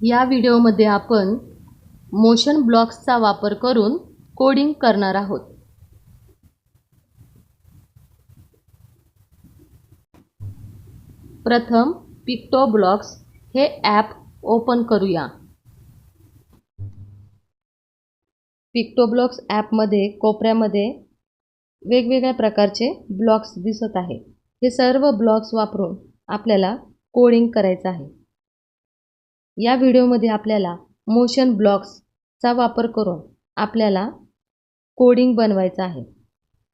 या व्हिडिओमध्ये आपण मोशन ब्लॉक्सचा वापर करून कोडिंग करणार आहोत. प्रथम पिक्टो ब्लॉक्स हे ॲप ओपन करूया. पिक्टो ब्लॉक्स ॲपमध्ये कोपऱ्यामध्ये वेगवेगळ्या प्रकारचे ब्लॉक्स दिसत आहे हे सर्व ब्लॉक्स वापरून आपल्याला कोडिंग करायचं आहे. या व्हिडिओमध्ये आपल्याला मोशन ब्लॉक्सचा वापर करून आपल्याला कोडिंग बनवायचं आहे.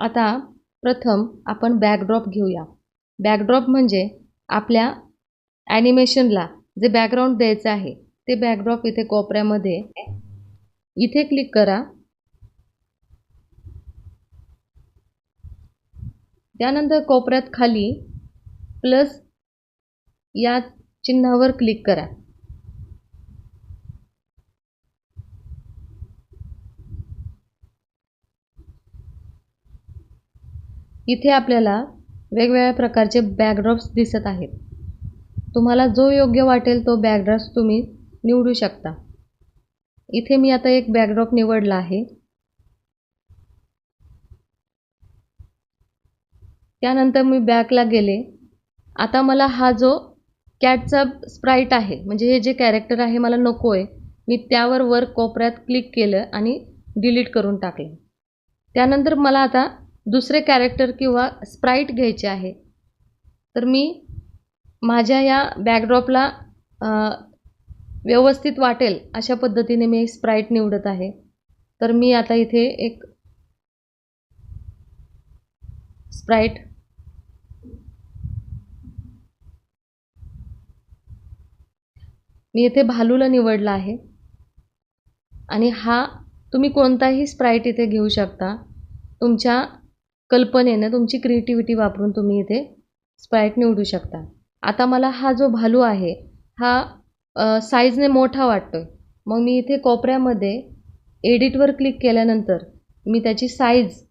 आता प्रथम आपण बॅकड्रॉप घेऊया. बॅकड्रॉप म्हणजे आपल्या ॲनिमेशनला जे बॅकग्राऊंड द्यायचं आहे ते बॅकड्रॉप इथे कोपऱ्यामध्ये इथे क्लिक करा. त्यानंतर कोपऱ्यात खाली प्लस या चिन्हावर क्लिक करा. इथे आपल्याला वेगवेगळ्या प्रकारचे बॅकड्रॉप्स दिसत आहेत. तुम्हाला जो योग्य वाटेल तो बॅकड्रॉप्स तुम्ही निवडू शकता. इथे मी आता एक बॅकड्रॉप निवडला आहे. त्यानंतर मी बॅकला गेले. आता मला हा जो कॅटचा स्प्राईट आहे म्हणजे हे जे कॅरेक्टर आहे मला नको आहे मी त्यावर वर कोपऱ्यात क्लिक केलं आणि डिलीट करून टाकले. त्यानंतर मला आता दुसरे कॅरेक्टर किंवा स्प्राईट घ्यायचे आहे. तर मी माझ्या या बॅकड्रॉपला व्यवस्थित वाटेल अशा पद्धतीने मी स्प्राईट निवडत आहे. तर मी आता इथे एक स्प्राईट मी इथे भालूला निवडला आहे. आणि हा तुम्ही कोणताही स्प्राईट इथे घेऊ शकता. तुमच्या कल्पनेनं तुमची क्रिएटिव्हिटी वापरून तुम्ही इथे स्प्राईट निवडू शकता. आता मला हा जो भालू आहे हा साईजने मोठा वाटतो आहे मग मी इथे कोपऱ्यामध्ये एडिटवर क्लिक केल्यानंतर मी त्याची साईज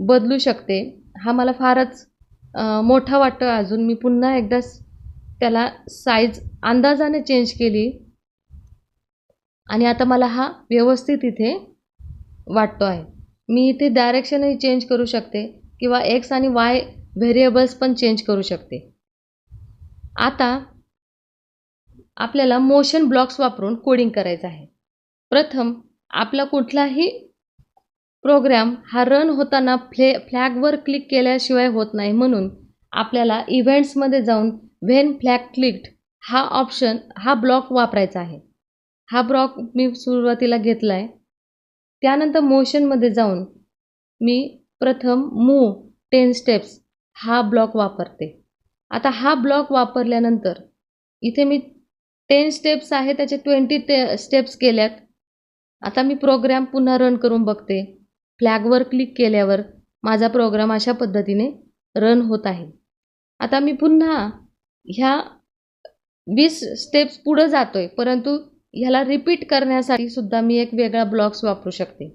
बदलू शकते. हा मला फारच मोठा वाटतो आहे अजून. मी पुन्हा एकदा त्याला साईज अंदाजाने चेंज केली. आणि आता मला हा व्यवस्थित इथे वाटतो आहे मी इथे डायरेक्शनही चेंज करू शकते किंवा एक्स आणि वाय व्हेरिएबल्स पण चेंज करू शकते. आता आपल्याला मोशन ब्लॉक्स वापरून कोडिंग करायचं आहे. प्रथम आपला कुठलाही प्रोग्रॅम हा रन होताना फ्ले फ्लॅगवर क्लिक केल्याशिवाय होत नाही. म्हणून आपल्याला इव्हेंट्समध्ये जाऊन व्हेन फ्लॅग क्लिक्ड हा ऑप्शन हा ब्लॉक वापरायचा आहे. हा ब्लॉक मी सुरुवातीला घेतला आहे त्यानंतर मोशनमध्ये जाऊन मी प्रथम मूव टेन स्टेप्स हा ब्लॉक वापरते. आता हा ब्लॉक वापरल्यानंतर इथे मी टेन स्टेप्स आहे त्याचे ट्वेंटी ते स्टेप्स केल्यात. आता मी प्रोग्रॅम पुन्हा रन करून बघते. फ्लॅगवर क्लिक केल्यावर माझा प्रोग्राम अशा पद्धतीने रन होत आहे. आता मी पुन्हा ह्या वीस स्टेप्स पुढं जातो आहे परंतु ह्याला रिपीट करण्यासाठी सुद्धा मी एक वेगळा ब्लॉक्स वापरू शकते.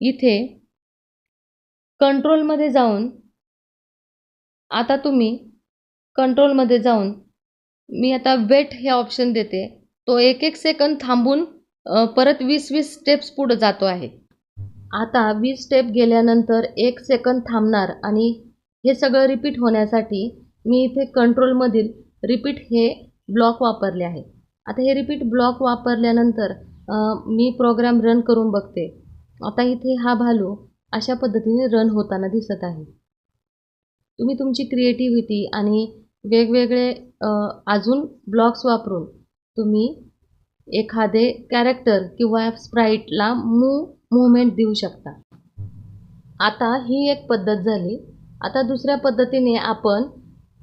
इथे कंट्रोलमध्ये जाऊन आता तुम्ही कंट्रोलमध्ये जाऊन मी आता वेट हे ऑप्शन देते. तो एक एक सेकंद थांबून परत वीस वीस स्टेप्स पुढं जातो आहे. आता वीस स्टेप गेल्यानंतर एक सेकंद थांबणार आणि हे सगळं रिपीट होण्यासाठी मी इथे कंट्रोलमधील रिपीट हे ब्लॉक वापरले आहे. आता हे रिपीट ब्लॉक वापरल्यानंतर मी प्रोग्राम रन करून बघते. आता इथे हा भालू अशा पद्धतीने रन होताना दिसत आहे. तुम्ही तुमची क्रिएटिव्हिटी आणि वेगवेगळे अजून ब्लॉक्स वापरून तुम्ही एखादे कॅरेक्टर किंवा स्प्राईटला मूव मुवमेंट देऊ शकता. आता ही एक पद्धत झाली. आता दुसऱ्या पद्धतीने आपण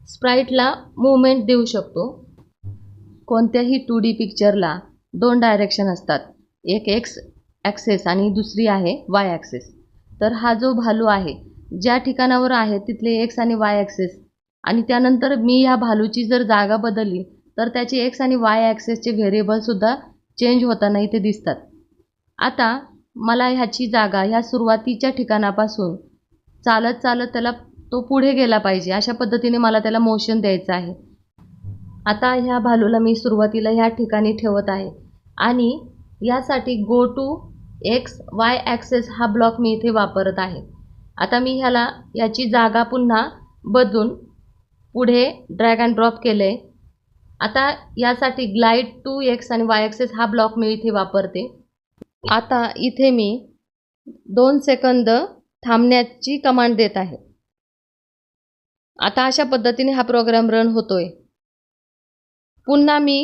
स्प्राईटला मुवमेंट देऊ शकतो. कोणत्याही टू डी पिक्चरला दोन डायरेक्शन असतात. एक एक्स ॲक्सेस आणि दुसरी आहे वाय ॲक्सेस तर हा जो भालू आहे ज्या ठिकाणावर आहे तिथले एक्स आणि वाय ॲक्सेस आणि त्यानंतर मी ह्या भालूची जर जागा बदलली तर त्याचे एक्स आणि वाय ॲक्सेसचे व्हेरिएबलसुद्धा चेंज होताना इथे दिसतात. आता मला ह्याची जागा ह्या सुरुवातीच्या ठिकाणापासून चालत चालत त्याला तो पुढे गेला पाहिजे अशा पद्धतीने मला त्याला मोशन द्यायचं आहे. आता ह्या भालूला मी सुरुवातीला ह्या ठिकाणी ठेवत आहे. आणि यासाठी go to X Y axis हा ब्लॉक मी इथे वापरत आहे. आता मी ह्याला याची जागा पुन्हा बदलून पुढे ड्रॅग अँड ड्रॉप केलं. आहे आता यासाठी ग्लाईड टू एक्स आणि वाय ॲक्सेस हा ब्लॉक मी इथे वापरते. आता इथे मी दोन सेकंद थांबण्याची कमांड देत आहे. आता अशा पद्धतीने हा प्रोग्राम रन होतोय. पुन्हा मी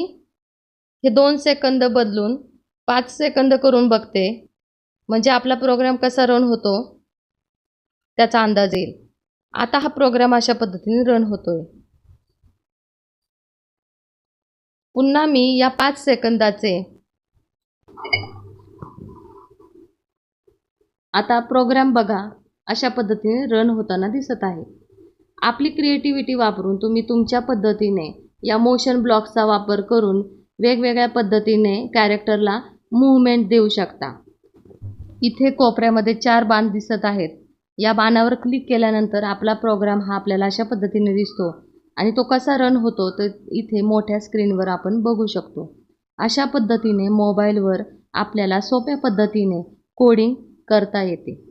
हे दोन सेकंद बदलून पाच सेकंद करून बघते. म्हणजे आपला प्रोग्राम कसा रन होतो त्याचा अंदाज येईल. आता हा प्रोग्राम अशा पद्धतीने रन होतोय. पुन्हा मी या पाच सेकंदाचे आता प्रोग्राम बघा अशा पद्धतीने रन होताना दिसत आहे. आपली क्रिएटिव्हिटी वापरून तुम्ही तुमच्या पद्धतीने या मोशन ब्लॉक्सचा वापर करून वेगवेगळ्या पद्धतीने कॅरेक्टरला मूवमेंट देऊ शकता. इथे कोपऱ्यामध्ये चार बाण दिसत आहेत. या बाणावर क्लिक केल्यानंतर आपला प्रोग्राम हा आपल्याला अशा पद्धतीने दिसतो आणि तो कसा रन होतो तर इथे मोठ्या स्क्रीनवर आपण बघू शकतो. अशा पद्धतीने मोबाईलवर आपल्याला सोप्या पद्धतीने कोडिंग करता येते.